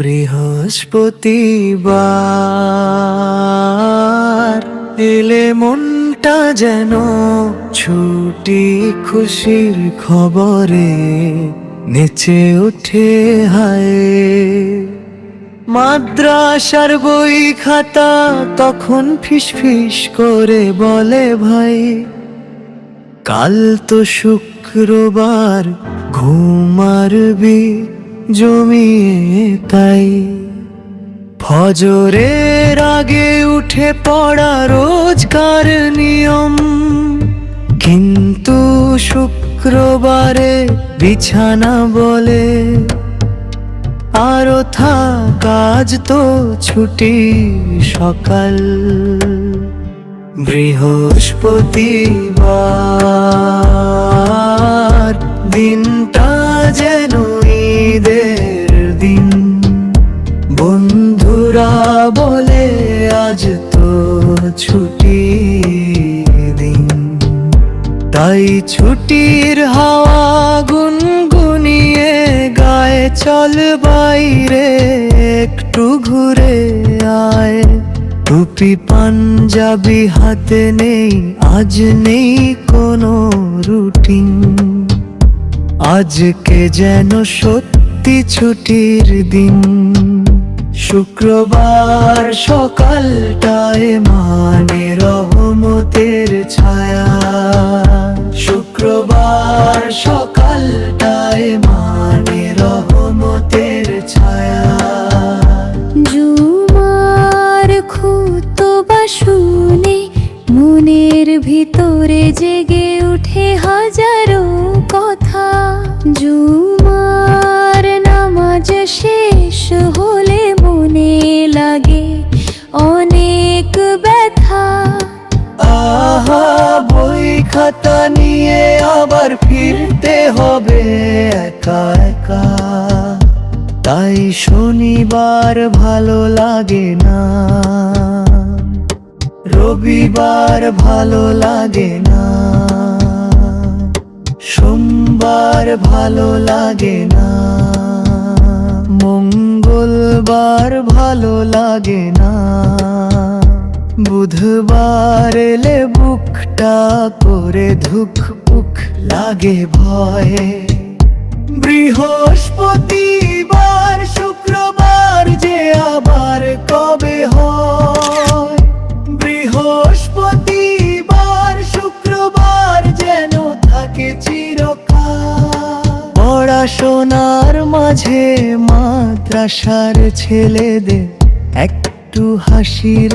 বৃহস্পতিবার এলে মনটা যেন ছুটি খুশির খবরে নেচে ওঠে হায়। মাদ্রাসার বই খাতা তখন ফিসফিস করে বলে ভাই, কাল তো শুক্রবার ঘুমারবি জমিয়ে তাই। ফজরের আগে উঠে পড়া রোজকার নিয়ম। কিন্তু শুক্রবারে বিছানা বলে, আরও থাক, আজ তো ছুটি সকাল। বৃহস্পতিবার, দিনটা যেন ছুটির হাওয়া গুনগুনিয়ে গায়ে চল বাইরে, একটু ঘুরে আয়। টুপি পাঞ্জাবি হাতে নেই, আজ নেই কোনো রুটিন। আজকে যেন সত্যি ছুটির দিন। শুক্রবার সকালটায় মানে রহমতের ছায়া। শুনে মনের ভিতরে জেগে উঠে হাজারো কথা। জুমার নামাজ শেষ হলে মনে লাগে অনেক ব্যথা। আহা, বই খাতা নিয়ে আবার ফিরতে হবে একা একা। তাই শনিবার ভালো লাগে না। রবিবার ভালো লাগে না। সোমবার ভালো লাগে না। মঙ্গলবার ভালো লাগে না। বুধবার এলে বুকটা করে ধুক পুক লাগে ভয়ে। বৃহস্পতিবার, শুক্রবার যে আবার কবে মাঝে মাদ্রাসার ছেলেদের একটু হাসির